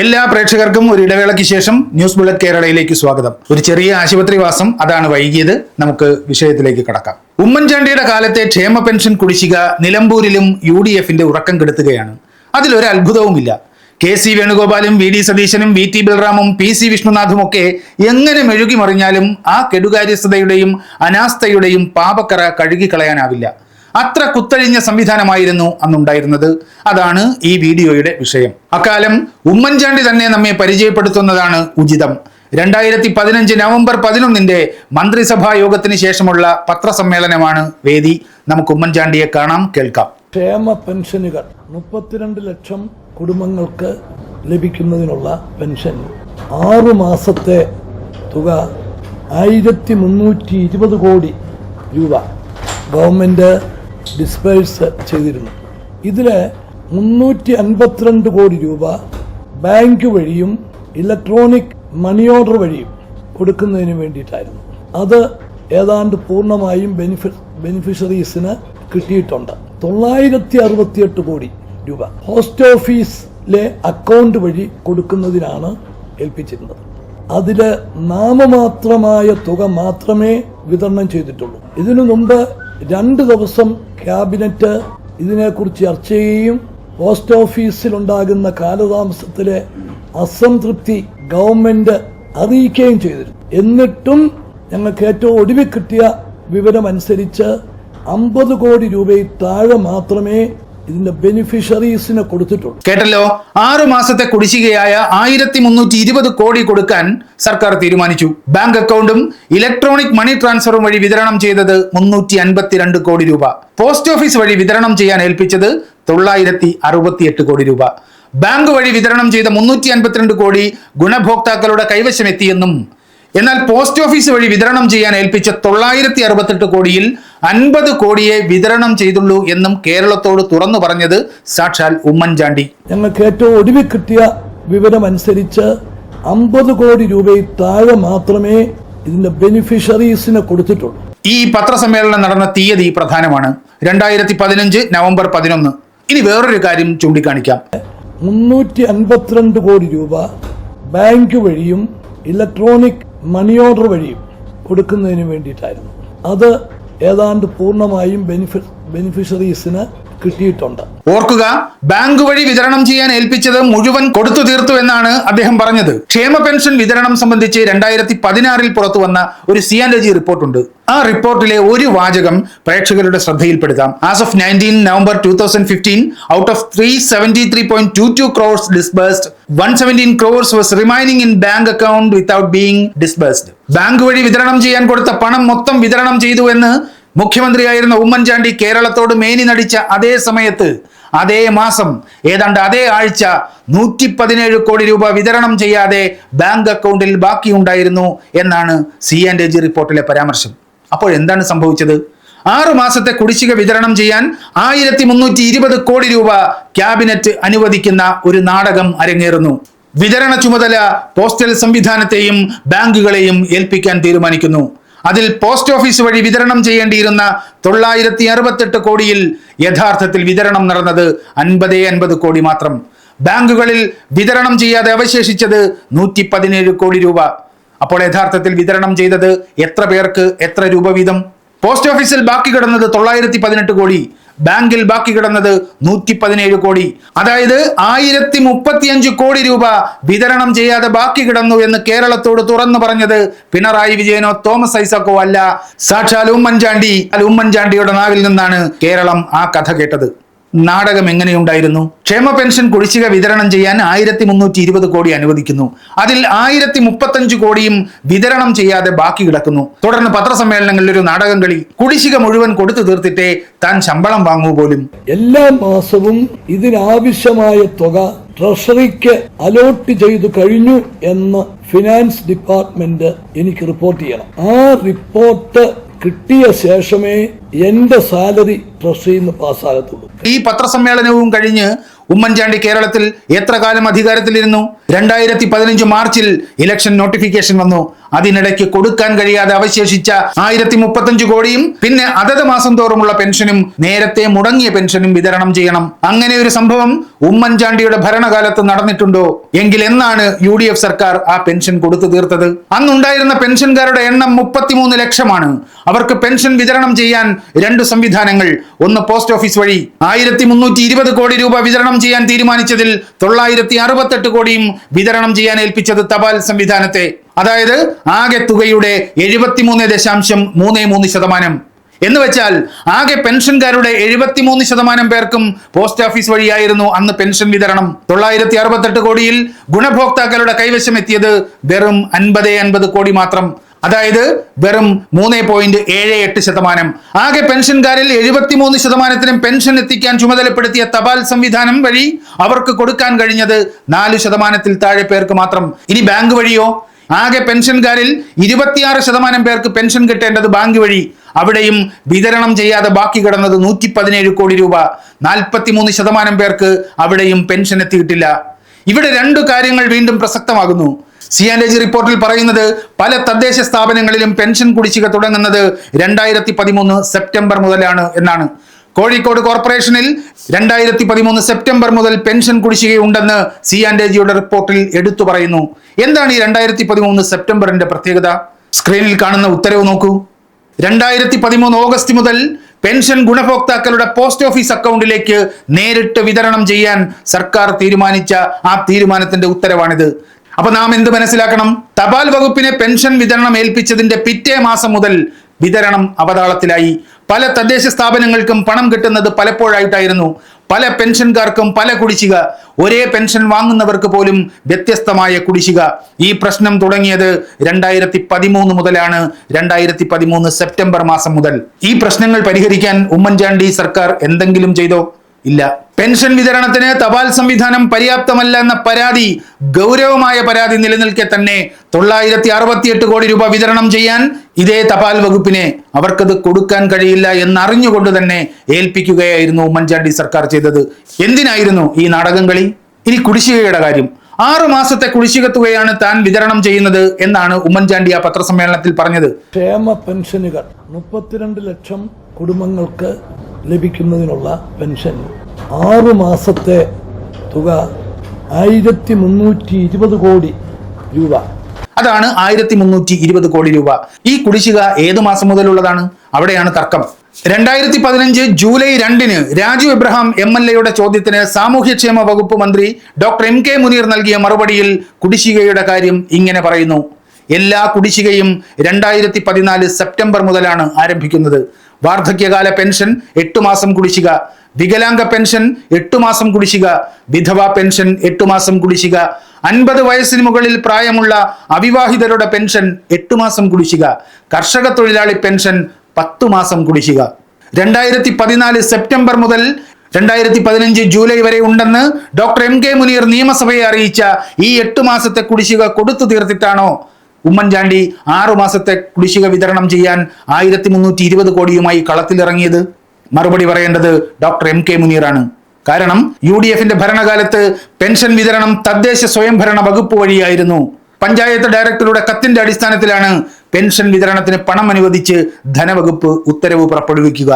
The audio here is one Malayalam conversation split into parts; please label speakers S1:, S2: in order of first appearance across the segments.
S1: എല്ലാ പ്രേക്ഷകർക്കും ഒരു ഇടവേളയ്ക്ക് ശേഷം ന്യൂസ് ബുള്ളറ്റ് കേരളയിലേക്ക് സ്വാഗതം. ഒരു ചെറിയ ആശുപത്രിവാസം അതാണ് വൈകിയത്. നമുക്ക് വിഷയത്തിലേക്ക് കടക്കാം. ഉമ്മൻചാണ്ടിയുടെ കാലത്തെ ക്ഷേമ പെൻഷൻ കുടിശ്ശിക നിലമ്പൂരിലും യു ഡി എഫിന്റെ ഉറക്കം കെടുത്തുകയാണ്. അതിലൊരു അത്ഭുതവുമില്ല. കെ സി വേണുഗോപാലും വി ഡി സതീശനും വി ടി ബൽറാമും പി സി വിഷ്ണുനാഥും ഒക്കെ എങ്ങനെ മെഴുകി മറിഞ്ഞാലും ആ കെടുകാര്യസ്ഥതയുടെയും അനാസ്ഥയുടെയും പാപക്കറ കഴുകിക്കളയാനാവില്ല. അത്ര കുത്തഴിഞ്ഞ സംവിധാനമായിരുന്നു അന്നുണ്ടായിരുന്നത്. അതാണ് ഈ വീഡിയോയുടെ വിഷയം. അക്കാലം ഉമ്മൻചാണ്ടി തന്നെ നമ്മെ പരിചയപ്പെടുത്തുന്നതാണ് ഉചിതം. രണ്ടായിരത്തി പതിനഞ്ച് നവംബർ പതിനൊന്നിന്റെ മന്ത്രിസഭാ യോഗത്തിന് ശേഷമുള്ള പത്രസമ്മേളനമാണ് വേദി. നമുക്ക് ഉമ്മൻചാണ്ടിയെ കാണാം കേൾക്കാം.
S2: ക്ഷേമ പെൻഷനുകൾ. മുപ്പത്തിരണ്ട് ലക്ഷം കുടുംബങ്ങൾക്ക് ലഭിക്കുന്നതിനുള്ള പെൻഷൻ. ആറു മാസത്തെ തുക ആയിരത്തി മുന്നൂറ്റി ഇരുപത് കോടി രൂപ. ഗവൺമെന്റ് ഡിസ്പേഴ്സ് ചെയ്തിരുന്നു. ഇതിൽ മുന്നൂറ്റി അൻപത്തിരണ്ട് കോടി രൂപ ബാങ്ക് വഴിയും ഇലക്ട്രോണിക് മണി ഓർഡർ വഴിയും കൊടുക്കുന്നതിന് വേണ്ടിയിട്ടായിരുന്നു. അത് ഏതാണ്ട് പൂർണമായും ബെനിഫി ബെനിഫിഷറീസിന് കിട്ടിയിട്ടുണ്ട്. തൊള്ളായിരത്തി അറുപത്തിയെട്ട് കോടി രൂപ പോസ്റ്റ് ഓഫീസിലെ അക്കൗണ്ട് വഴി കൊടുക്കുന്നതിനാണ് ഏൽപ്പിച്ചിരുന്നത്. അതിൽ നാമമാത്രമായ തുക മാത്രമേ വിതരണം ചെയ്തിട്ടുള്ളൂ. ഇതിനു മുമ്പ് രണ്ട് ദിവസം ക്യാബിനറ്റ് ഇതിനെക്കുറിച്ച് ചർച്ച ചെയ്യുകയും പോസ്റ്റ് ഓഫീസിലുണ്ടാകുന്ന കാലതാമസത്തിലെ അസംതൃപ്തി ഗവൺമെന്റ് അറിയിക്കുകയും ചെയ്തിരുന്നു. എന്നിട്ടും ഞങ്ങൾക്ക് ഏറ്റവും ഒടുവിൽ കിട്ടിയ വിവരമനുസരിച്ച് അമ്പത് കോടി രൂപയിൽ താഴെ മാത്രമേ ഇതിന്റെ ബെനിഫിഷ്യറീസിന് കൊടുത്തിട്ടുണ്ട്.
S1: കേട്ടല്ലോ? ആറു മാസത്തെ കുടിശ്ശികയായ ആയിരത്തി മുന്നൂറ്റി ഇരുപത് കോടി കൊടുക്കാൻ സർക്കാർ തീരുമാനിച്ചു. ബാങ്ക് അക്കൗണ്ടും ഇലക്ട്രോണിക് മണി ട്രാൻസ്ഫറും വഴി വിതരണം ചെയ്തത് മുന്നൂറ്റി അൻപത്തിരണ്ട് കോടി രൂപ. പോസ്റ്റ് ഓഫീസ് വഴി വിതരണം ചെയ്യാൻ ഏൽപ്പിച്ചത് തൊള്ളായിരത്തി അറുപത്തിയെട്ട് കോടി രൂപ. ബാങ്ക് വഴി വിതരണം ചെയ്ത മുന്നൂറ്റി അൻപത്തിരണ്ട് കോടി ഗുണഭോക്താക്കളുടെ കൈവശമെത്തിയെന്നും എന്നാൽ പോസ്റ്റ് ഓഫീസ് വഴി വിതരണം ചെയ്യാൻ ഏൽപ്പിച്ച തൊള്ളായിരത്തി അറുപത്തെട്ട് കോടിയിൽ അൻപത് കോടിയെ വിതരണം ചെയ്തുള്ളൂ എന്നും കേരളത്തോട് തുറന്നു പറഞ്ഞത് സാക്ഷാൽ ഉമ്മൻചാണ്ടി.
S2: ഞങ്ങൾക്ക് ഏറ്റവും ഒടുവിൽ കിട്ടിയ വിവരമനുസരിച്ച് അമ്പത് കോടി രൂപയിൽ താഴെ മാത്രമേ ഇതിന്റെ ബെനിഫിഷ്യറീസിന് കൊടുത്തിട്ടുള്ളൂ.
S1: ഈ പത്രസമ്മേളനം നടന്ന തീയതി പ്രധാനമാണ്. രണ്ടായിരത്തി പതിനഞ്ച് നവംബർ പതിനൊന്ന്. ഇനി വേറൊരു കാര്യം ചൂണ്ടിക്കാണിക്കാം.
S2: മുന്നൂറ്റി അൻപത്തിരണ്ട് കോടി രൂപ ബാങ്ക് വഴിയും ഇലക്ട്രോണിക് മണി ഓർഡർ വഴിയും കൊടുക്കുന്നതിന് വേണ്ടിയിട്ടായിരുന്നു. അത് ഏതാണ്ട് പൂർണമായും ബെനിഫി ബെനിഫിഷ്യറീസിന് കിട്ടിയിട്ടുണ്ട്.
S1: ഓർക്കുക ബാങ്ക് വഴി വിതരണം ചെയ്യാൻ ഏൽപ്പിച്ചത് മുഴുവൻ കൊടുത്തു തീർത്തു എന്നാണ് അദ്ദേഹം പറഞ്ഞത്. ക്ഷേമ പെൻഷൻ വിതരണം സംബന്ധിച്ച് രണ്ടായിരത്തി പതിനാറിൽ പുറത്തു വന്ന ഒരു സി ആൻഡ് റിപ്പോർട്ടുണ്ട്. ആ റിപ്പോർട്ടിലെ ഒരു വാചകം പ്രേക്ഷകരുടെ ശ്രദ്ധയിൽപ്പെടുത്താം. As of nineteen November two thousand fifteen out of three seventy three point two two crores disbursed one seventeen crores was remaining in bank account without being disbursed bank വഴി വിതരണം ചെയ്യാൻ കൊടുത്ത പണം മൊത്തം വിതരണം ചെയ്തു എന്ന് മുഖ്യമന്ത്രിയായിരുന്ന ഉമ്മൻചാണ്ടി കേരളത്തോട് മേനി നടിച്ച അതേ സമയത്ത് അതേ മാസം ഏതാണ്ട് അതേ ആഴ്ച നൂറ്റി പതിനേഴ് കോടി രൂപ വിതരണം ചെയ്യാതെ ബാങ്ക് അക്കൗണ്ടിൽ ബാക്കിയുണ്ടായിരുന്നു എന്നാണ് സി ആൻഡ് എ ജി റിപ്പോർട്ടിലെ പരാമർശം. അപ്പോൾ എന്താണ് സംഭവിച്ചത്? ആറു മാസത്തെ കുടിശ്ശിക വിതരണം ചെയ്യാൻ ആയിരത്തി മുന്നൂറ്റി ഇരുപത് കോടി രൂപ ക്യാബിനറ്റ് അനുവദിക്കുന്ന ഒരു നാടകം അരങ്ങേറുന്നു. വിതരണ ചുമതല പോസ്റ്റൽ സംവിധാനത്തെയും ബാങ്കുകളെയും ഏൽപ്പിക്കാൻ തീരുമാനിക്കുന്നു. അതിൽ പോസ്റ്റ് ഓഫീസ് വഴി വിതരണം ചെയ്യേണ്ടിയിരുന്ന തൊള്ളായിരത്തി അറുപത്തെട്ട് കോടിയിൽ യഥാർത്ഥത്തിൽ വിതരണം നടന്നത് അൻപതേ അൻപത് കോടി മാത്രം. ബാങ്കുകളിൽ വിതരണം ചെയ്യാതെ അവശേഷിച്ചത് നൂറ്റി കോടി രൂപ. അപ്പോൾ യഥാർത്ഥത്തിൽ വിതരണം ചെയ്തത് എത്ര പേർക്ക് എത്ര രൂപ വീതം? പോസ്റ്റ് ഓഫീസിൽ ബാക്കി കിടന്നത് തൊള്ളായിരത്തി പതിനെട്ട് കോടി. ബാങ്കിൽ ബാക്കി കിടന്നത് നൂറ്റി പതിനേഴ് കോടി. അതായത് ആയിരത്തി മുപ്പത്തിയഞ്ച് കോടി രൂപ വിതരണം ചെയ്യാതെ ബാക്കി കിടന്നു എന്ന് കേരളത്തോട് തുറന്നു പറഞ്ഞത് പിണറായി വിജയനോ തോമസ് ഐസക്കോ അല്ല. സാക്ഷാൽ ഉമ്മൻചാണ്ടി. അല്ല ഉമ്മൻചാണ്ടിയുടെ നാവിൽ നിന്നാണ് കേരളം ആ കഥ കേട്ടത്. നാടകം എങ്ങനെയുണ്ടായിരുന്നു? ക്ഷേമ പെൻഷൻ കുടിശ്ശിക വിതരണം ചെയ്യാൻ ആയിരത്തി മുന്നൂറ്റി ഇരുപത് കോടി അനുവദിക്കുന്നു. അതിൽ ആയിരത്തി മുപ്പത്തഞ്ച് കോടിയും വിതരണം ചെയ്യാതെ ബാക്കി കിടക്കുന്നു. തുടർന്ന് പത്രസമ്മേളനങ്ങളിൽ ഒരു നാടകം കളി കുടിശ്ശിക മുഴുവൻ കൊടുത്തു തീർത്തിട്ടേ താൻ ശമ്പളം വാങ്ങൂ പോലും.
S2: എല്ലാ മാസവും ഇതിനാവശ്യമായ തുക ട്രഷറിക്ക് അലോട്ട് ചെയ്തു കഴിഞ്ഞു എന്ന് ഫിനാൻസ് ഡിപ്പാർട്ട്മെന്റ് എനിക്ക് റിപ്പോർട്ട് ചെയ്യണം. ആ റിപ്പോർട്ട് കിട്ടിയ ശേഷമേ എന്റെ സാലറി പ്രസ് ചെയ്യുന്ന പാസ്സാകത്തുള്ളൂ.
S1: ഈ പത്രസമ്മേളനവും കഴിഞ്ഞ് ഉമ്മൻചാണ്ടി കേരളത്തിൽ എത്ര കാലം അധികാരത്തിലിരുന്നു? രണ്ടായിരത്തി പതിനഞ്ച് മാർച്ചിൽ ഇലക്ഷൻ നോട്ടിഫിക്കേഷൻ വന്നു. അതിനിടയ്ക്ക് കൊടുക്കാൻ കഴിയാതെ അവശേഷിച്ച ആയിരത്തി മുപ്പത്തഞ്ച് കോടിയും പിന്നെ അതത് മാസം തോറുമുള്ള പെൻഷനും നേരത്തെ മുടങ്ങിയ പെൻഷനും വിതരണം ചെയ്യണം. അങ്ങനെ ഒരു സംഭവം ഉമ്മൻചാണ്ടിയുടെ ഭരണകാലത്ത് നടന്നിട്ടുണ്ടോ? എങ്കിൽ എന്നാണ് യു ഡി എഫ് സർക്കാർ ആ പെൻഷൻ കൊടുത്തു തീർത്തത്? അന്നുണ്ടായിരുന്ന പെൻഷൻകാരുടെ എണ്ണം മുപ്പത്തിമൂന്ന് ലക്ഷമാണ്. അവർക്ക് പെൻഷൻ വിതരണം ചെയ്യാൻ രണ്ട് സംവിധാനങ്ങൾ. ഒന്ന് പോസ്റ്റ് ഓഫീസ് വഴി ആയിരത്തി മുന്നൂറ്റി ഇരുപത് കോടി രൂപ വിതരണം ചെയ്യാൻ തീരുമാനിച്ചതിൽ തൊള്ളായിരത്തി അറുപത്തെട്ട് കോടിയും വിതരണം ചെയ്യാൻ ഏൽപ്പിച്ചത് തപാൽ സംവിധാനത്തെ. അതായത് ആകെ തുകയുടെ എഴുപത്തിമൂന്ന് ദശാംശം മൂന്ന് മൂന്ന് ശതമാനം. എന്ന് വെച്ചാൽ ആകെ പെൻഷൻകാരുടെ എഴുപത്തിമൂന്ന് ശതമാനം പേർക്കും പോസ്റ്റ് ഓഫീസ് വഴിയായിരുന്നു അന്ന് പെൻഷൻ വിതരണം. തൊള്ളായിരത്തി അറുപത്തെട്ട് കോടിയിൽ ഗുണഭോക്താക്കളുടെ കൈവശം എത്തിയത് വെറും അൻപത് അൻപത് കോടി മാത്രം. അതായത് വെറും മൂന്ന് പോയിന്റ് ഏഴ് എട്ട് ശതമാനം. ആകെ പെൻഷൻകാരിൽ എഴുപത്തിമൂന്ന് ശതമാനത്തിനും പെൻഷൻ എത്തിക്കാൻ ചുമതലപ്പെടുത്തിയ തപാൽ സംവിധാനം വഴി അവർക്ക് കൊടുക്കാൻ കഴിഞ്ഞത് നാല് ശതമാനത്തിൽ താഴെ പേർക്ക് മാത്രം. ഇനി ബാങ്ക് വഴിയോ? ആകെ പെൻഷൻകാരിൽ ഇരുപത്തിയാറ് ശതമാനം പേർക്ക് പെൻഷൻ കിട്ടേണ്ടത് ബാങ്ക് വഴി. അവിടെയും വിതരണം ചെയ്യാതെ ബാക്കി കിടന്നത് നൂറ്റി പതിനേഴ് കോടി രൂപ. നാൽപ്പത്തിമൂന്ന് ശതമാനം പേർക്ക് അവിടെയും പെൻഷൻ എത്തിയിട്ടില്ല. ഇവിടെ രണ്ടു കാര്യങ്ങൾ വീണ്ടും പ്രസക്തമാകുന്നു. സി ആൻഡ് ജി റിപ്പോർട്ടിൽ പറയുന്നത് പല തദ്ദേശ സ്ഥാപനങ്ങളിലും പെൻഷൻ കുടിശ്ശിക തുടങ്ങുന്നത് രണ്ടായിരത്തി പതിമൂന്ന് സെപ്റ്റംബർ മുതലാണ് എന്നാണ്. കോഴിക്കോട് കോർപ്പറേഷനിൽ രണ്ടായിരത്തി പതിമൂന്ന് സെപ്റ്റംബർ മുതൽ പെൻഷൻ കുടിശ്ശികയുണ്ടെന്ന് സി ആൻഡ് ജിയുടെ റിപ്പോർട്ടിൽ എടുത്തു പറയുന്നു. എന്താണ് ഈ രണ്ടായിരത്തി പതിമൂന്ന് സെപ്റ്റംബറിന്റെ പ്രത്യേകത? സ്ക്രീനിൽ കാണുന്ന ഉത്തരവ് നോക്കൂ. രണ്ടായിരത്തി പതിമൂന്ന് ഓഗസ്റ്റ് മുതൽ പെൻഷൻ ഗുണഭോക്താക്കളുടെ പോസ്റ്റ് ഓഫീസ് അക്കൗണ്ടിലേക്ക് നേരിട്ട് വിതരണം ചെയ്യാൻ സർക്കാർ തീരുമാനിച്ച ആ തീരുമാനത്തിന്റെ ഉത്തരവാണിത്. അപ്പൊ നാം എന്ത് മനസ്സിലാക്കണം? തപാൽ വകുപ്പിനെ പെൻഷൻ വിതരണം ഏൽപ്പിച്ചതിന്റെ പിറ്റേ മാസം മുതൽ വിതരണം അവതാളത്തിലായി. പല തദ്ദേശ സ്ഥാപനങ്ങൾക്കും പണം കിട്ടുന്നത് പലപ്പോഴായിട്ടായിരുന്നു. പല പെൻഷൻകാർക്കും പല കുടിശ്ശിക. ഒരേ പെൻഷൻ വാങ്ങുന്നവർക്ക് പോലും വ്യത്യസ്തമായ കുടിശ്ശിക. ഈ പ്രശ്നം തുടങ്ങിയത് രണ്ടായിരത്തി പതിമൂന്ന് മുതലാണ്. രണ്ടായിരത്തി പതിമൂന്ന് സെപ്റ്റംബർ മാസം മുതൽ. ഈ പ്രശ്നങ്ങൾ പരിഹരിക്കാൻ ഉമ്മൻചാണ്ടി സർക്കാർ എന്തെങ്കിലും ചെയ്തോ? ഇല്ല. പെൻഷൻ വിതരണത്തിന് തപാൽ സംവിധാനം പര്യാപ്തമല്ല എന്ന പരാതി ഗൗരവമായ പരാതി നിലനിൽക്കെ തന്നെ തൊള്ളായിരത്തി അറുപത്തിയെട്ട് കോടി രൂപ വിതരണം ചെയ്യാൻ ഇതേ തപാൽ വകുപ്പിനെ അവർക്കത് കൊടുക്കാൻ കഴിയില്ല എന്നറിഞ്ഞുകൊണ്ട് തന്നെ ഏൽപ്പിക്കുകയായിരുന്നു ഉമ്മൻചാണ്ടി സർക്കാർ ചെയ്തത്. എന്തിനായിരുന്നു ഈ നാടകം കളി? ഇനി കുടിശ്ശികയുടെ കാര്യം. ആറു മാസത്തെ കുടിശ്ശിക തുകയാണ് താൻ വിതരണം ചെയ്യുന്നത് എന്നാണ് ഉമ്മൻചാണ്ടി ആ പത്രസമ്മേളനത്തിൽ പറഞ്ഞത്.
S2: ക്ഷേമ പെൻഷനുകൾ മുപ്പത്തിരണ്ട് ലക്ഷം കുടുംബങ്ങൾക്ക് ലഭിക്കുന്നതിനുള്ള പെൻഷൻ. ആറു മാസത്തെ തുക ആയിരത്തി മുന്നൂറ്റി ഇരുപത് കോടി രൂപ.
S1: അതാണ് ആയിരത്തി മുന്നൂറ്റി ഇരുപത് കോടി രൂപ. ഈ കുടിശ്ശിക ഏത് മാസം മുതലുള്ളതാണ്? അവിടെയാണ് തർക്കം. രണ്ടായിരത്തി പതിനഞ്ച് ജൂലൈ രണ്ടിന് രാജു എബ്രഹാം എം എൽ എയുടെ ചോദ്യത്തിന് സാമൂഹ്യക്ഷേമ വകുപ്പ് മന്ത്രി ഡോക്ടർ എം കെ മുനീർ നൽകിയ മറുപടിയിൽ കുടിശ്ശികയുടെ കാര്യം ഇങ്ങനെ പറയുന്നു. എല്ലാ കുടിശ്ശികയും രണ്ടായിരത്തി പതിനാല് സെപ്റ്റംബർ മുതലാണ് ആരംഭിക്കുന്നത്. വാർദ്ധക്യകാല പെൻഷൻ എട്ടു മാസം കുടിശ്ശിക. വികലാംഗ പെൻഷൻ എട്ടു മാസം കുടിശ്ശിക വിധവ പെൻഷൻ എട്ടു മാസം കുടിശ്ശിക അൻപത് വയസ്സിന് മുകളിൽ പ്രായമുള്ള അവിവാഹിതരുടെ പെൻഷൻ എട്ടു മാസം കുടിശ്ശിക കർഷക തൊഴിലാളി പെൻഷൻ പത്തു മാസം കുടിശ്ശിക. രണ്ടായിരത്തി പതിനാല് സെപ്റ്റംബർ മുതൽ രണ്ടായിരത്തി പതിനഞ്ച് ജൂലൈ വരെ ഉണ്ടെന്ന് ഡോക്ടർ എം കെ മുനീർ നിയമസഭയെ അറിയിച്ച ഈ എട്ട് മാസത്തെ കുടിശ്ശിക കൊടുത്തു തീർത്തിട്ടാണോ ഉമ്മൻചാണ്ടി ആറു മാസത്തെ കുടിശ്ശിക വിതരണം ചെയ്യാൻ ആയിരത്തി മുന്നൂറ്റി ഇരുപത് കോടിയുമായി കളത്തിലിറങ്ങിയത്? മറുപടി പറയേണ്ടത് ഡോക്ടർ എം കെ മുനീറാണ്. കാരണം യു ഡി എഫിന്റെ ഭരണകാലത്ത് പെൻഷൻ വിതരണം തദ്ദേശ സ്വയംഭരണ വകുപ്പ് വഴിയായിരുന്നു. പഞ്ചായത്ത് ഡയറക്ടറുടെ കത്തിന്റെ അടിസ്ഥാനത്തിലാണ് പെൻഷൻ വിതരണത്തിന് പണം അനുവദിച്ച് ധനവകുപ്പ് ഉത്തരവ് പുറപ്പെടുവിക്കുക.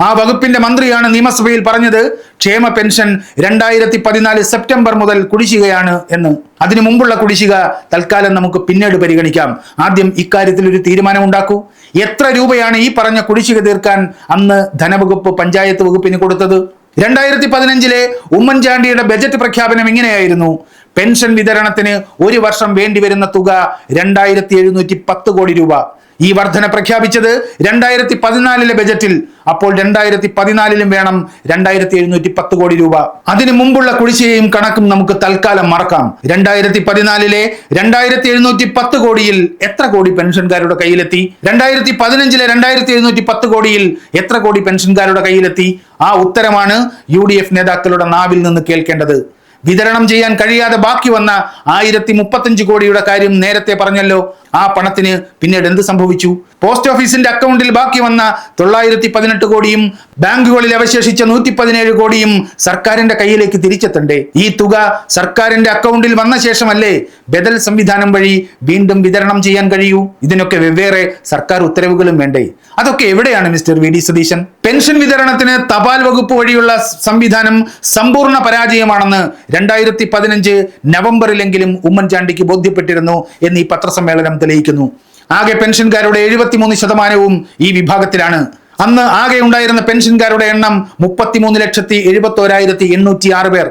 S1: ആ വകുപ്പിന്റെ മന്ത്രിയാണ് നിയമസഭയിൽ പറഞ്ഞത് ക്ഷേമ പെൻഷൻ രണ്ടായിരത്തി പതിനാല് സെപ്റ്റംബർ മുതൽ കുടിശ്ശികയാണ് എന്ന്. അതിനു മുമ്പുള്ള കുടിശ്ശിക തൽക്കാലം നമുക്ക് പിന്നീട് പരിഗണിക്കാം. ആദ്യം ഇക്കാര്യത്തിൽ ഒരു തീരുമാനം ഉണ്ടാക്കൂ എത്ര രൂപയാണ് ഈ പറഞ്ഞ കുടിശ്ശിക തീർക്കാൻ അന്ന് ധനവകുപ്പ് പഞ്ചായത്ത് വകുപ്പിന് കൊടുത്തത്? രണ്ടായിരത്തി പതിനഞ്ചിലെ ഉമ്മൻചാണ്ടിയുടെ ബജറ്റ് പ്രഖ്യാപനം ഇങ്ങനെയായിരുന്നു പെൻഷൻ വിതരണത്തിന് ഒരു വർഷം വേണ്ടിവരുന്ന തുക രണ്ടായിരത്തി എഴുന്നൂറ്റി പത്ത് കോടി രൂപ. ഈ വർധന പ്രഖ്യാപിച്ചത് രണ്ടായിരത്തി പതിനാലിലെ ബജറ്റിൽ. അപ്പോൾ രണ്ടായിരത്തി പതിനാലിലും വേണം രണ്ടായിരത്തി എഴുന്നൂറ്റി പത്ത് കോടി രൂപ. അതിനു മുമ്പുള്ള കുടിശ്ശികയും കണക്കും നമുക്ക് തൽക്കാലം മറക്കാം. രണ്ടായിരത്തി പതിനാലിലെ രണ്ടായിരത്തി എഴുന്നൂറ്റി പത്ത് കോടിയിൽ എത്ര കോടി പെൻഷൻകാരുടെ കയ്യിലെത്തി? രണ്ടായിരത്തി പതിനഞ്ചിലെ രണ്ടായിരത്തി എഴുന്നൂറ്റി പത്ത് കോടിയിൽ എത്ര കോടി പെൻഷൻകാരുടെ കയ്യിലെത്തി? ആ ഉത്തരമാണ് യു ഡി എഫ് നേതാക്കളുടെ നാവിൽ നിന്ന് കേൾക്കേണ്ടത്. വിതരണം ചെയ്യാൻ കഴിയാതെ ബാക്കി വന്ന ആയിരത്തി മുപ്പത്തഞ്ച് കോടിയുടെ കാര്യം നേരത്തെ പറഞ്ഞല്ലോ. ആ പണത്തിന് പിന്നീട് എന്ത് സംഭവിച്ചു? പോസ്റ്റ് ഓഫീസിന്റെ അക്കൗണ്ടിൽ ബാക്കി വന്ന തൊള്ളായിരത്തി പതിനെട്ട് കോടിയും ബാങ്കുകളിൽ അവശേഷിച്ച നൂറ്റി പതിനേഴ് കോടിയും സർക്കാരിന്റെ കയ്യിലേക്ക് തിരിച്ചെത്തണ്ടേ? ഈ തുക സർക്കാരിന്റെ അക്കൗണ്ടിൽ വന്ന ശേഷമല്ലേ ബദൽ സംവിധാനം വഴി വീണ്ടും വിതരണം ചെയ്യാൻ കഴിയൂ? ഇതിനൊക്കെ വെവ്വേറെ സർക്കാർ ഉത്തരവുകളും വേണ്ടേ? അതൊക്കെ എവിടെയാണ് mister V D Satheesan? Pension വിതരണത്തിന് തപാൽ വകുപ്പ് വഴിയുള്ള സംവിധാനം സമ്പൂർണ പരാജയമാണെന്ന് രണ്ടായിരത്തി പതിനഞ്ച് നവംബറിലെങ്കിലും ഉമ്മൻചാണ്ടിക്ക് ബോധ്യപ്പെട്ടിരുന്നു എന്ന് ഈ പത്രസമ്മേളനം തെളിയിക്കുന്നു. ആകെ പെൻഷൻകാരുടെ എഴുപത്തിമൂന്ന് ശതമാനവും ഈ വിഭാഗത്തിലാണ്. അന്ന് ആകെ ഉണ്ടായിരുന്ന പെൻഷൻകാരുടെ എണ്ണം മുപ്പത്തിമൂന്ന് ലക്ഷത്തി എഴുപത്തോരായിരത്തി എണ്ണൂറ്റി ആറ് പേർ.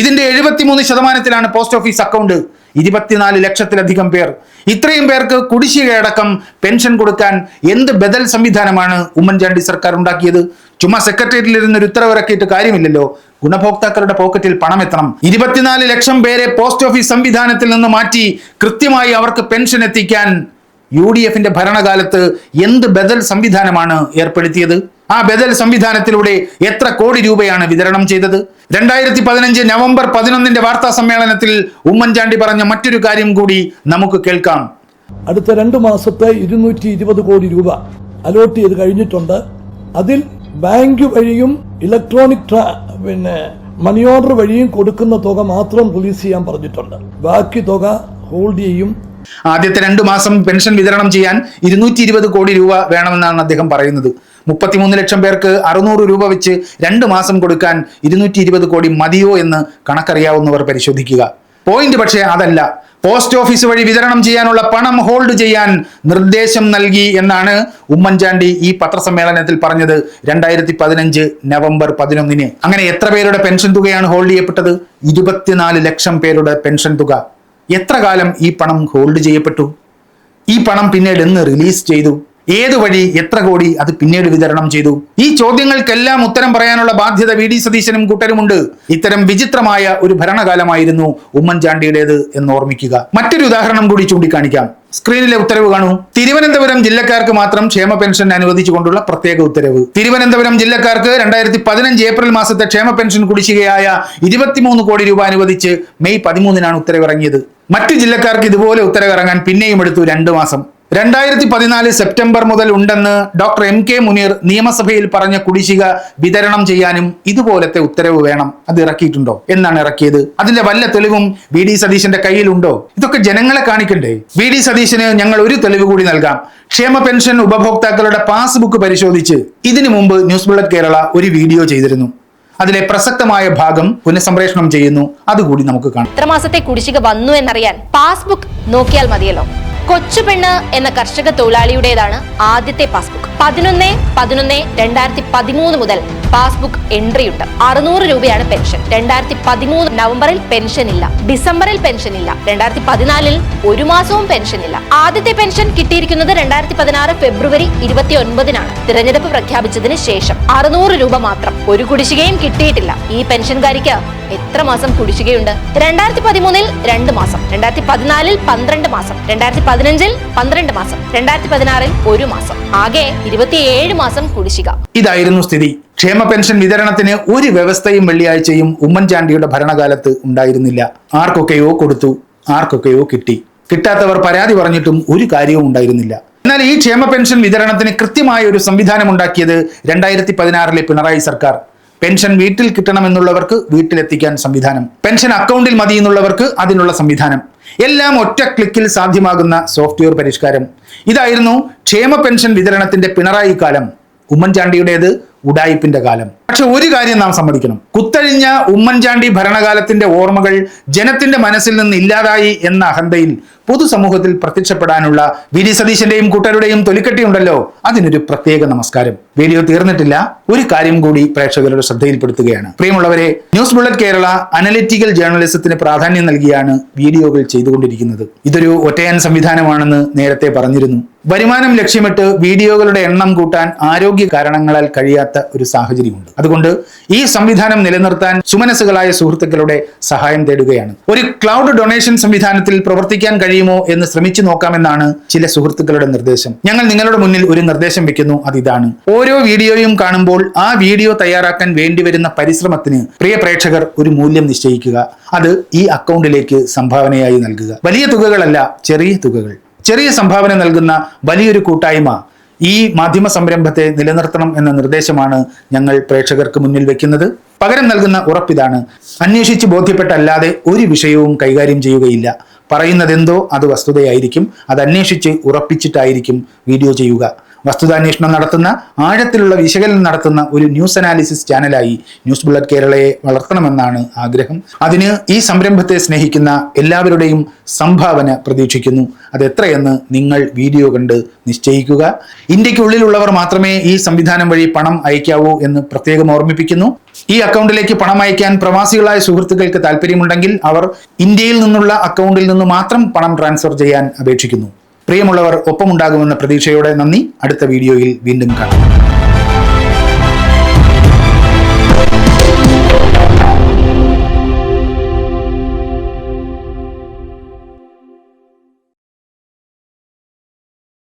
S1: ഇതിന്റെ എഴുപത്തിമൂന്ന് ശതമാനത്തിലാണ് പോസ്റ്റ് ഓഫീസ് അക്കൗണ്ട്. ഇരുപത്തിനാല് ലക്ഷത്തിലധികം പേർ. ഇത്രയും പേർക്ക് കുടിശ്ശികയടക്കം പെൻഷൻ കൊടുക്കാൻ എന്ത് ബദൽ സംവിധാനമാണ് ഉമ്മൻചാണ്ടി സർക്കാർ ഉണ്ടാക്കിയത്? ചുമ്മാ സെക്രട്ടേറിയറ്റിൽ ഇരുന്ന് ഒരു ഉത്തരവിറക്കിയിട്ട് കാര്യമില്ലല്ലോ. ഗുണഭോക്താക്കളുടെ പോക്കറ്റിൽ പണം എത്തണം. ഇരുപത്തിനാല് ലക്ഷം പേരെ പോസ്റ്റ് ഓഫീസ് സംവിധാനത്തിൽ നിന്ന് മാറ്റി കൃത്യമായി അവർക്ക് പെൻഷൻ എത്തിക്കാൻ യു ഡി എഫിന്റെ ഭരണകാലത്ത് എന്ത് ബദൽ സംവിധാനമാണ് ഏർപ്പെടുത്തിയത്? ആ ബദൽ സംവിധാനത്തിലൂടെ എത്ര കോടി രൂപയാണ് വിതരണം ചെയ്തത്? രണ്ടായിരത്തി പതിനഞ്ച് നവംബർ പതിനൊന്നിന്റെ വാർത്താ സമ്മേളനത്തിൽ ഉമ്മൻചാണ്ടി പറഞ്ഞ മറ്റൊരു കാര്യം കൂടി നമുക്ക് കേൾക്കാം.
S2: അടുത്ത രണ്ട് മാസത്തെ ഇരുന്നൂറ്റി ഇരുപത് കോടി രൂപ അലോട്ട് ചെയ്ത് കഴിഞ്ഞിട്ടുണ്ട്. അതിൽ ബാങ്ക് വഴിയും ഇലക്ട്രോണിക് പിന്നെ മണി ഓർഡർ വഴിയും കൊടുക്കുന്ന തുക മാത്രം റിലീസ് ചെയ്യാൻ പറഞ്ഞിട്ടുണ്ട്. ബാക്കി തുക ഹോൾഡ് ചെയ്യും.
S1: ആദ്യത്തെ രണ്ടു മാസം പെൻഷൻ വിതരണം ചെയ്യാൻ ഇരുന്നൂറ്റി കോടി രൂപ വേണമെന്നാണ് അദ്ദേഹം പറയുന്നത്. മുപ്പത്തിമൂന്ന് ലക്ഷം പേർക്ക് അറുന്നൂറ് രൂപ വെച്ച് രണ്ട് മാസം കൊടുക്കാൻ ഇരുന്നൂറ്റി ഇരുപത് കോടി മതിയോ എന്ന് കണക്കറിയാവുന്നവർ പരിശോധിക്കുക. പോയിന്റ് പക്ഷേ അതല്ല. പോസ്റ്റ് ഓഫീസ് വഴി വിതരണം ചെയ്യാനുള്ള പണം ഹോൾഡ് ചെയ്യാൻ നിർദ്ദേശം നൽകി എന്നാണ് ഉമ്മൻചാണ്ടി ഈ പത്രസമ്മേളനത്തിൽ പറഞ്ഞത് രണ്ടായിരത്തി പതിനഞ്ച് നവംബർ പതിനൊന്നിന്. അങ്ങനെ എത്ര പേരുടെ പെൻഷൻ തുകയാണ് ഹോൾഡ് ചെയ്യപ്പെട്ടത്? ഇരുപത്തിനാല് ലക്ഷം പേരുടെ പെൻഷൻ തുക. എത്ര കാലം ഈ പണം ഹോൾഡ് ചെയ്യപ്പെട്ടു? ഈ പണം പിന്നീട് എന്ന് റിലീസ് ചെയ്തു? ഏത് വഴി എത്ര കോടി അത് പിന്നീട് വിതരണം ചെയ്തു? ഈ ചോദ്യങ്ങൾക്കെല്ലാം ഉത്തരം പറയാനുള്ള ബാധ്യത വി ഡി സതീശനും കൂട്ടരുമുണ്ട്. ഇത്തരം വിചിത്രമായ ഒരു ഭരണകാലമായിരുന്നു ഉമ്മൻചാണ്ടിയുടേത് എന്ന് ഓർമ്മിക്കുക. മറ്റൊരു ഉദാഹരണം കൂടി ചൂണ്ടിക്കാണിക്കാം. സ്ക്രീനിലെ ഉത്തരവ് കാണൂ. തിരുവനന്തപുരം ജില്ലക്കാർക്ക് മാത്രം ക്ഷേമ പെൻഷൻ അനുവദിച്ചുകൊണ്ടുള്ള പ്രത്യേക ഉത്തരവ്. തിരുവനന്തപുരം ജില്ലക്കാർക്ക് രണ്ടായിരത്തി പതിനഞ്ച് ഏപ്രിൽ മാസത്തെ ക്ഷേമ പെൻഷൻ കുടിശ്ശികയായ ഇരുപത്തിമൂന്ന് കോടി രൂപ അനുവദിച്ച് മെയ് പതിമൂന്നിനാണ് ഉത്തരവിറങ്ങിയത്. മറ്റു ജില്ലക്കാർക്ക് ഇതുപോലെ ഉത്തരവിറങ്ങാൻ പിന്നെയും എടുത്തു രണ്ടു മാസം. രണ്ടായിരത്തി പതിനാല് സെപ്റ്റംബർ മുതൽ ഉണ്ടെന്ന് ഡോക്ടർ എം കെ മുനീർ നിയമസഭയിൽ പറഞ്ഞ കുടിശ്ശിക വിതരണം ചെയ്യാനും ഇതുപോലത്തെ ഉത്തരവ് വേണം. അത് ഇറക്കിയിട്ടുണ്ടോ? എന്നാണ് ഇറക്കിയത്. അതിന്റെ വല്ല തെളിവും വി ഡി സതീശന്റെ കയ്യിലുണ്ടോ? ഇതൊക്കെ ജനങ്ങളെ കാണിക്കണ്ടേ? വി ഡി സതീശന് ഞങ്ങൾ ഒരു തെളിവ് കൂടി നൽകാം. ക്ഷേമ പെൻഷൻ ഉപഭോക്താക്കളുടെ പാസ്ബുക്ക് പരിശോധിച്ച് ഇതിനു മുമ്പ് ന്യൂസ് ബുള്ളറ്റ് കേരള ഒരു വീഡിയോ ചെയ്തിരുന്നു. അതിലെ പ്രസക്തമായ ഭാഗം പുനഃസംപ്രേഷണം ചെയ്യുന്നു. അതുകൂടി നമുക്ക് കാണാം.
S3: എത്ര മാസത്തെ കുടിശ്ശിക വന്നു എന്നറിയാൻ പാസ്ബുക്ക് നോക്കിയാൽ മതിയല്ലോ. കൊച്ചുപെണ്ണ് എന്ന കർഷക തൊഴിലാളിയുടേതാണ് ആദ്യത്തെ പാസ്ബുക്ക്. പതിനൊന്ന് പതിനൊന്ന് രണ്ടായിരത്തി പതിമൂന്ന് മുതൽ പാസ്ബുക്ക് എൻട്രി ഉണ്ട് അറുന്നൂറ് രൂപയാണ് പെൻഷൻ. രണ്ടായിരത്തി പതിമൂന്ന് നവംബറിൽ പെൻഷൻ ഇല്ല ഡിസംബറിൽ പെൻഷൻ ഇല്ല രണ്ടായിരത്തി പതിനാലിൽ ഒരു മാസവും പെൻഷൻ ഇല്ല ആദ്യത്തെ പെൻഷൻ കിട്ടിയിരിക്കുന്നത് രണ്ടായിരത്തി പതിനാറ് ഫെബ്രുവരി ഇരുപത്തി ഒൻപതിനാണ് തിരഞ്ഞെടുപ്പ് പ്രഖ്യാപിച്ചതിന് ശേഷം അറുന്നൂറ് രൂപ മാത്രം ഒരു കുടിശ്ശികയും കിട്ടിയിട്ടില്ല. ഈ പെൻഷൻകാരിക്ക് എത്ര മാസം കുടിശ്ശികയുണ്ട്? രണ്ടായിരത്തി പതിമൂന്നിൽ രണ്ട് മാസം. രണ്ടായിരത്തി പതിനാലിൽ പന്ത്രണ്ട് മാസം. രണ്ടായിരത്തി പതിനഞ്ചിൽ പന്ത്രണ്ട് മാസം രണ്ടായിരത്തി പതിനാറിൽ ഒരു മാസം ആകെ ഇരുപത്തിയേഴ് മാസം കുടിശ്ശിക.
S1: ഇതായിരുന്നു സ്ഥിതി. ക്ഷേമ പെൻഷൻ വിതരണത്തിന് ഒരു വ്യവസ്ഥയും വെള്ളിയാഴ്ചയും ഉമ്മൻചാണ്ടിയുടെ ഭരണകാലത്ത് ഉണ്ടായിരുന്നില്ല. ആർക്കൊക്കെയോ കൊടുത്തു ആർക്കൊക്കെയോ കിട്ടി. കിട്ടാത്തവർ പരാതി പറഞ്ഞിട്ടും ഒരു കാര്യവും ഉണ്ടായിരുന്നില്ല. എന്നാൽ ഈ ക്ഷേമ പെൻഷൻ വിതരണത്തിന് കൃത്യമായ ഒരു സംവിധാനം ഉണ്ടാക്കിയത് രണ്ടായിരത്തി പതിനാറിലെ പിണറായി സർക്കാർ. പെൻഷൻ വീട്ടിൽ കിട്ടണമെന്നുള്ളവർക്ക് വീട്ടിലെത്തിക്കാൻ സംവിധാനം. പെൻഷൻ അക്കൗണ്ടിൽ മതി എന്നുള്ളവർക്ക് അതിനുള്ള സംവിധാനം. എല്ലാം ഒറ്റ ക്ലിക്കിൽ സാധ്യമാകുന്ന സോഫ്റ്റ്വെയർ പരിഷ്കാരം. ഇതായിരുന്നു ക്ഷേമ പെൻഷൻ വിതരണത്തിന്റെ പിണറായി കാലം. ഉമ്മൻചാണ്ടിയുടേത് ഉഡായിപ്പിന്റെ കാലം. പക്ഷെ ഒരു കാര്യം നാം സമ്മതിക്കണം. കുത്തഴിഞ്ഞ ഉമ്മൻചാണ്ടി ഭരണകാലത്തിന്റെ ഓർമ്മകൾ ജനത്തിന്റെ മനസ്സിൽ നിന്ന് ഇല്ലാതായി എന്ന അഹന്തയിൽ പൊതുസമൂഹത്തിൽ പ്രത്യക്ഷപ്പെടാനുള്ള വി ഡി സതീശന്റെയും കൂട്ടരുടെയും തൊലിക്കെട്ടിയുണ്ടല്ലോ. അതിനൊരു പ്രത്യേക നമസ്കാരം. വീഡിയോ തീർന്നിട്ടില്ല. ഒരു കാര്യം കൂടി പ്രേക്ഷകരുടെ ശ്രദ്ധയിൽപ്പെടുത്തുകയാണ്. പ്രിയമുള്ളവരെ ന്യൂസ് ബുള്ളറ്റ് കേരള അനലിറ്റിക്കൽ ജേർണലിസത്തിന് പ്രാധാന്യം നൽകിയാണ് വീഡിയോകൾ ചെയ്തുകൊണ്ടിരിക്കുന്നത്. ഇതൊരു ഒറ്റയാൻ സംവിധാനമാണെന്ന് നേരത്തെ പറഞ്ഞിരുന്നു. വരുമാനം ലക്ഷ്യമിട്ട് വീഡിയോകളുടെ എണ്ണം കൂട്ടാൻ ആരോഗ്യ കാരണങ്ങളാൽ കഴിയാത്ത ഒരു സാഹചര്യമുണ്ട്. അതുകൊണ്ട് ഈ സംവിധാനം നിലനിർത്താൻ സുമനസ്സുകളായ സുഹൃത്തുക്കളുടെ സഹായം തേടുകയാണ്. ഒരു ക്ലൗഡ് ഡൊണേഷൻ സംവിധാനത്തിൽ പ്രവർത്തിക്കാൻ കഴിയുമോ എന്ന് ശ്രമിച്ചു നോക്കാമെന്നാണ് ചില സുഹൃത്തുക്കളുടെ നിർദ്ദേശം. ഞങ്ങൾ നിങ്ങളുടെ മുന്നിൽ ഒരു നിർദ്ദേശം വെക്കുന്നു അതിതാണ് ഓരോ വീഡിയോയും കാണുമ്പോൾ ആ വീഡിയോ തയ്യാറാക്കാൻ വേണ്ടിവരുന്ന പരിശ്രമത്തിന് പ്രിയ പ്രേക്ഷകർ ഒരു മൂല്യം നിശ്ചയിക്കുക. അത് ഈ അക്കൗണ്ടിലേക്ക് സംഭാവനയായി നൽകുക. വലിയ തുകകളല്ല ചെറിയ തുകകൾ. ചെറിയ സംഭാവന നൽകുന്ന വലിയൊരു കൂട്ടായ്മ ഈ മാധ്യമ സംരംഭത്തെ നിലനിർത്തണം എന്ന നിർദ്ദേശമാണ് ഞങ്ങൾ പ്രേക്ഷകർക്ക് മുന്നിൽ വെക്കുന്നത്. പകരം നൽകുന്ന ഉറപ്പിതാണ് അന്വേഷിച്ച് ബോധ്യപ്പെട്ടല്ലാതെ ഒരു വിഷയവും കൈകാര്യം ചെയ്യുകയില്ല. പറയുന്നതെന്തോ അത് വസ്തുതയായിരിക്കും. അത് അന്വേഷിച്ച് ഉറപ്പിച്ചിട്ടായിരിക്കും വീഡിയോ ചെയ്യുക. വസ്തുതാന്വേഷണം നടത്തുന്ന ആഴത്തിലുള്ള വിശകലനം നടത്തുന്ന ഒരു ന്യൂസ് അനാലിസിസ് ചാനലായി ന്യൂസ് ബുള്ളറ്റ് കേരളയെ വളർത്തണമെന്നാണ് ആഗ്രഹം. അതിന് ഈ സംരംഭത്തെ സ്നേഹിക്കുന്ന എല്ലാവരുടെയും സംഭാവന പ്രതീക്ഷിക്കുന്നു. അത് എത്രയെന്ന് നിങ്ങൾ വീഡിയോ കണ്ട് നിശ്ചയിക്കുക. ഇന്ത്യക്കുള്ളിലുള്ളവർ മാത്രമേ ഈ സംവിധാനം വഴി പണം അയക്കാവൂ എന്ന് പ്രത്യേകം ഓർമ്മിപ്പിക്കുന്നു. ഈ അക്കൗണ്ടിലേക്ക് പണം അയക്കാൻ പ്രവാസികളായ സുഹൃത്തുക്കൾക്ക് താല്പര്യമുണ്ടെങ്കിൽ അവർ ഇന്ത്യയിൽ നിന്നുള്ള അക്കൗണ്ടിൽ നിന്ന് മാത്രം പണം ട്രാൻസ്ഫർ ചെയ്യാൻ അപേക്ഷിക്കുന്നു. പ്രിയമുള്ളവർ ഒപ്പമുണ്ടാകുമെന്ന പ്രതീക്ഷയോടെ നന്ദി. അടുത്ത വീഡിയോയിൽ വീണ്ടും കാണാം.